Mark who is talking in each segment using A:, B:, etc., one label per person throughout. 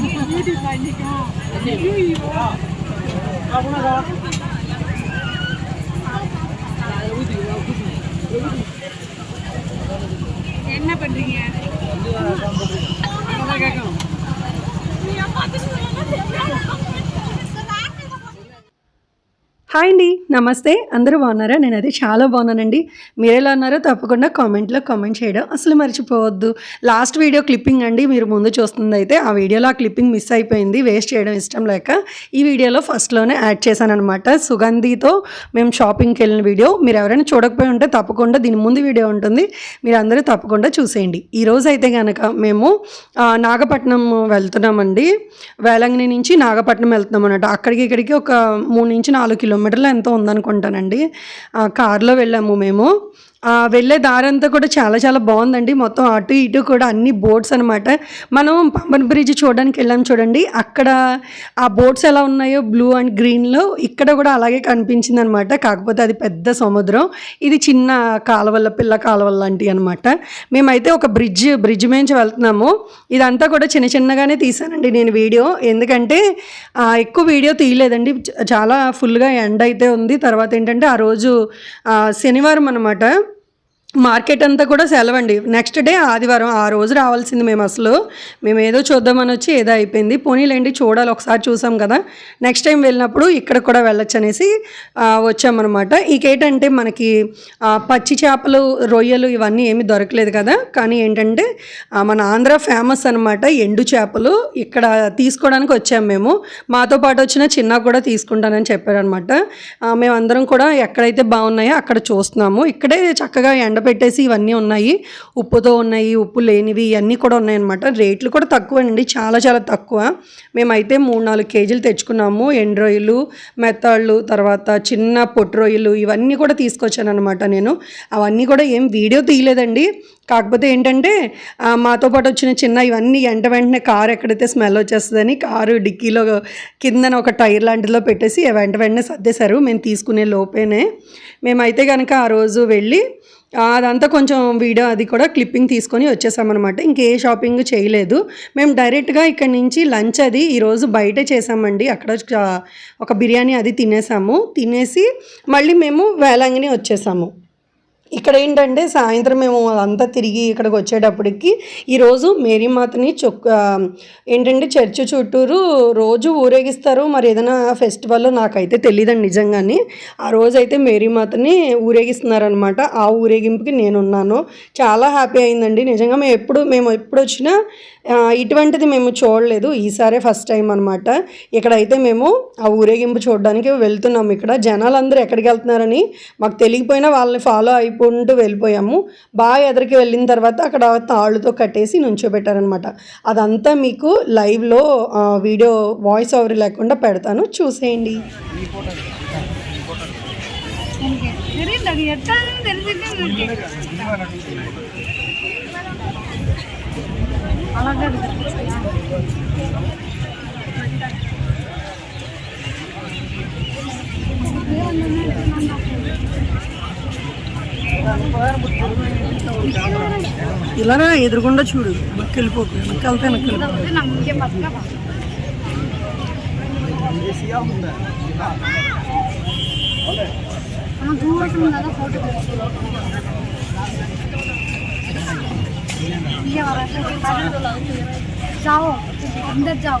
A: 你你的吧，你干啥？你有一个。啊，我个。
B: hi అండి నమస్తే. అందరూ బాగున్నారా? నేను అది చాలా బాగున్నానండి. మీరు ఎలా ఉన్నారో తప్పకుండా కామెంట్లో కామెంట్ చేయడం అసలు మర్చిపోవద్దు. లాస్ట్ వీడియో క్లిప్పింగ్ అండి మీరు ముందు చూస్తుంది అయితే ఆ వీడియోలో ఆ క్లిప్పింగ్ మిస్ అయిపోయింది వేస్ట్ చేయడం ఇష్టం లేక ఈ వీడియోలో ఫస్ట్లోనే యాడ్ చేశాను అనమాట సుగంధితో మేము షాపింగ్కి వెళ్ళిన వీడియో మీరు ఎవరైనా చూడకపోయి ఉంటే తప్పకుండా దీని ముందు వీడియో ఉంటుంది. మీరు అందరూ తప్పకుండా చూసేయండి. ఈరోజు అయితే కనుక మేము నాగపట్నం వెళ్తున్నామండి. వేలంగిని నుంచి నాగపట్నం వెళ్తున్నాం అనమాట అక్కడికి ఇక్కడికి ఒక మూడు నుంచి నాలుగు కిలోమీటర్లు ఎంతో ఉందనుకుంటానండి. కార్లో వెళ్ళాము మేము. వెళ్ళే దారంతా కూడా చాలా చాలా బాగుందండి. మొత్తం అటు ఇటు కూడా అన్ని బోట్స్ అనమాట మనం పంబన్ బ్రిడ్జ్ చూడడానికి వెళ్ళాం చూడండి. అక్కడ ఆ బోట్స్ ఎలా ఉన్నాయో బ్లూ అండ్ గ్రీన్లో ఇక్కడ కూడా అలాగే కనిపించింది అనమాట కాకపోతే అది పెద్ద సముద్రం. ఇది చిన్న కాలువల పిల్ల కాలువల లాంటివి అనమాట మేమైతే ఒక బ్రిడ్జ్ బ్రిడ్జ్ నుంచి వెళ్తున్నాము. ఇదంతా కూడా చిన్న చిన్నగానే తీసానండి నేను వీడియో. ఎందుకంటే ఎక్కువ వీడియో తీయలేదండి. చాలా ఫుల్గా ఎండ్ అయితే ఉంది. తర్వాత ఏంటంటే ఆ రోజు శనివారం అనమాట మార్కెట్ అంతా కూడా సెలవండి. నెక్స్ట్ డే ఆదివారం ఆ రోజు రావాల్సింది మేము అసలు. మేము ఏదో చూద్దామని వచ్చి ఏదో అయిపోయింది. పోనీలేండి చూడాలి ఒకసారి చూసాం కదా. నెక్స్ట్ టైం వెళ్ళినప్పుడు ఇక్కడ కూడా వెళ్ళొచ్చు అనేసి వచ్చామన్నమాట. ఇకేంటంటే మనకి పచ్చి చేపలు రొయ్యలు ఇవన్నీ ఏమీ దొరకలేదు కదా. కానీ ఏంటంటే మన ఆంధ్ర ఫేమస్ అనమాట ఎండు చేపలు. ఇక్కడ తీసుకోవడానికి వచ్చాము మేము. మాతో పాటు వచ్చిన చిన్న కూడా తీసుకుంటానని చెప్పారనమాట మేమందరం కూడా ఎక్కడైతే బాగున్నాయో అక్కడ చూస్తున్నాము. ఇక్కడే చక్కగా ఎండ ఎండబెట్టేసి ఇవన్నీ ఉన్నాయి. ఉప్పుతో ఉన్నాయి ఉప్పు లేనివి ఇవన్నీ కూడా ఉన్నాయన్నమాట. రేట్లు కూడా తక్కువేనండి చాలా చాలా తక్కువ. మేమైతే మూడు నాలుగు కేజీలు తెచ్చుకున్నాము. ఎండు రొయ్యలు మెత్తాళ్ళు తర్వాత చిన్న పొట్టు రొయ్యలు ఇవన్నీ కూడా తీసుకొచ్చాను అనమాట నేను. అవన్నీ కూడా ఏం వీడియో తీయలేదండి. కాకపోతే ఏంటంటే మాతో పాటు వచ్చిన చిన్న ఇవన్నీ వెంట వెంటనే కారు ఎక్కడైతే స్మెల్ వచ్చేస్తుందని కారు డిక్కీలో కిందన ఒక టైర్ లాంటిలో పెట్టేసి వెంట వెంటనే సర్దేశారు. మేము తీసుకునే లోపేనే. మేమైతే కనుక ఆ రోజు వెళ్ళి అదంతా కొంచెం వీడియో అది కూడా క్లిప్పింగ్ తీసుకొని వచ్చేసామన్నమాట. ఇంకే షాపింగ్ చేయలేదు. మేము డైరెక్ట్గా ఇక్కడ నుంచి లంచ్ అది ఈరోజు బయటే చేసామండి. అక్కడ ఒక బిర్యానీ అది తినేసాము. తినేసి మళ్ళీ మేము వేలాంగిని వచ్చేసాము. ఇక్కడ ఏంటంటే సాయంత్రం మేము అంతా తిరిగి ఇక్కడికి వచ్చేటప్పటికి ఈరోజు మేరీమాతని చొక్క ఏంటంటే చర్చి చుట్టూరు రోజు ఊరేగిస్తారు. మరి ఏదైనా ఫెస్టివల్ నాకైతే తెలియదండి నిజంగానే. ఆ రోజైతే మేరీమాతని ఊరేగిస్తున్నారనమాట ఆ ఊరేగింపుకి నేనున్నాను. చాలా హ్యాపీ అయిందండి. నిజంగా మేము ఎప్పుడు మేము ఎప్పుడు వచ్చినా ఇటువంటిది మేము చూడలేదు. ఈసారే ఫస్ట్ టైం అనమాట ఇక్కడైతే మేము ఆ ఊరేగింపు చూడడానికి వెళ్తున్నాము ఇక్కడ జనాలందరూ ఎక్కడికి వెళ్తున్నారని మాకు తెలియకపోయినా వాళ్ళని ఫాలో నడుపుకుంటూ వెళ్ళిపోయాము. బాగా ఎదరికి వెళ్ళిన తర్వాత అక్కడ తాళ్ళతో కట్టేసి నుంచోబెట్టారనమాట అదంతా మీకు లైవ్లో వీడియో వాయిస్ ఓవర్ లేకుండా పెడతాను. చూసేయండి.
A: అలాగే
B: ఇలానే ఎదురుకుండా చూడు. వెనక్కి వెళ్ళిపోకు వెనక్కి వెళ్తే వెనక్కి
A: जाओ अंदर जाओ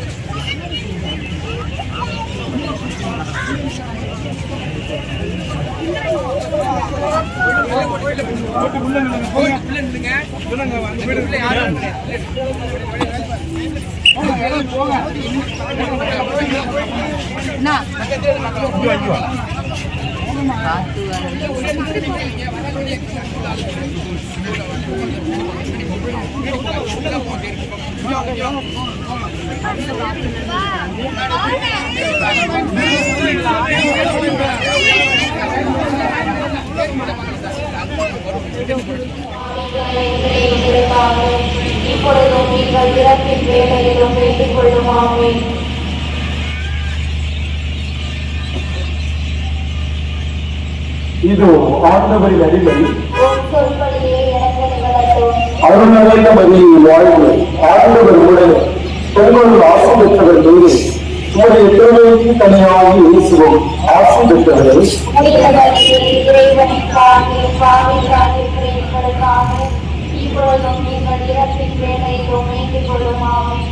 A: என்ன
C: Thank you. இப்பொழுது நீங்கள் இறப்பின் வேலையிலும் வேண்டிக் கொள்ளுமாமே ಇದು ಆತ್ಮಗಳಿಗರಿಗೈ
D: அருணவல்ல மதி வாழ்வு. ஆண்டவர் உடனே பெருமாள் ஆசை பெற்றவர் மீது உங்களுடைய பெருமைக்கு தனியாக இயேசுவோம் ஆசை பெற்றவர்கள்
C: இப்பொழுதும் நீங்கள் இறப்பின் வேலை உமைந்து கொள்ளுமாவும்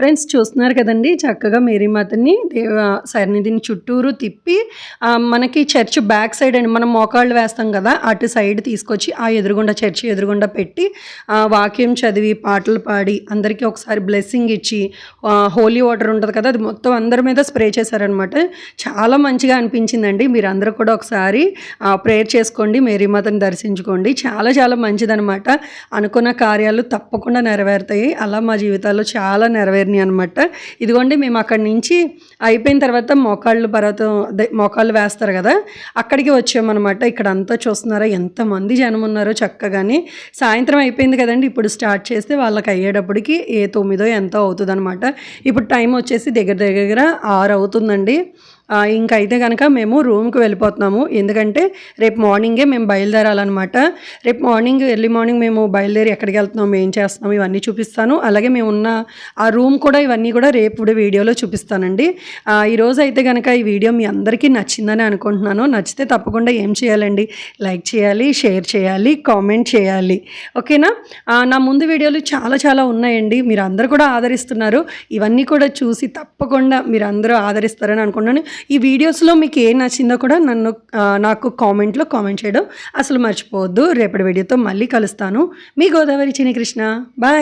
B: ఫ్రెండ్స్ చూస్తున్నారు కదండి చక్కగా మేరీమాతని దేవ సన్నిధిని చుట్టూరు తిప్పి మనకి చర్చ్ బ్యాక్ సైడ్ అండి మనం మోకాళ్ళు వేస్తాం కదా అటు సైడ్ తీసుకొచ్చి ఆ ఎదురుగుండా చర్చి ఎదురుగుండా పెట్టి వాక్యం చదివి పాటలు పాడి అందరికీ ఒకసారి బ్లెస్సింగ్ ఇచ్చి హోలీ వాటర్ ఉంటుంది కదా అది మొత్తం అందరి మీద స్ప్రే చేశారనమాట. చాలా మంచిగా అనిపించిందండి మీరు అందరూ కూడా ఒకసారి ప్రేయర్ చేసుకోండి మేరీమాతని దర్శించుకోండి చాలా చాలా మంచిదనమాట. అనుకున్న కార్యాలు తప్పకుండా నెరవేరుతాయి అలా మా జీవితాల్లో చాలా నెరవేరు జర్నీ అనమాట ఇదిగోండి మేము అక్కడి నుంచి అయిపోయిన తర్వాత మోకాళ్ళు పర్వతం మోకాళ్ళు వేస్తారు కదా అక్కడికి వచ్చామన్నమాట. ఇక్కడ అంతా చూస్తున్నారా ఎంతమంది జనం ఉన్నారో చక్కగాని. సాయంత్రం అయిపోయింది కదండి ఇప్పుడు స్టార్ట్ చేస్తే వాళ్ళకి అయ్యేటప్పటికి ఏ తొమ్మిదో ఎంతో అవుతుంది ఇప్పుడు టైం వచ్చేసి దగ్గర దగ్గర ఆరు అవుతుందండి. ఇంకైతే కనుక మేము రూమ్కి వెళ్ళిపోతున్నాము. ఎందుకంటే రేపు మార్నింగే మేము బయలుదేరాలన్నమాట. రేపు మార్నింగ్ ఎర్లీ మార్నింగ్ మేము బయలుదేరి ఎక్కడికి వెళ్తున్నాం ఏం చేస్తున్నాం ఇవన్నీ చూపిస్తాను. అలాగే మేము ఉన్న ఆ రూమ్ కూడా ఇవన్నీ కూడా రేపు వీడియోలో చూపిస్తానండి. ఈరోజు అయితే కనుక ఈ వీడియో మీ అందరికీ నచ్చిందని అనుకుంటున్నాను. నచ్చితే తప్పకుండా ఏం చేయాలండి? లైక్ చేయాలి షేర్ చేయాలి కామెంట్ చేయాలి. ఓకేనా? నా ముందు వీడియోలు చాలా చాలా ఉన్నాయండి. మీరు అందరూ కూడా ఆదరిస్తున్నారు. ఇవన్నీ కూడా చూసి తప్పకుండా మీరు అందరూ ఆదరిస్తారని అనుకుంటున్నాను. ఈ వీడియోస్లో మీకు ఏం నచ్చిందో కూడా నన్ను నాకు కామెంట్లో కామెంట్ చేయడం అసలు మర్చిపోవద్దు. రేపటి వీడియోతో మళ్ళీ కలుస్తాను. మీ గోదావరి చిన్ని కృష్ణ బాయ్.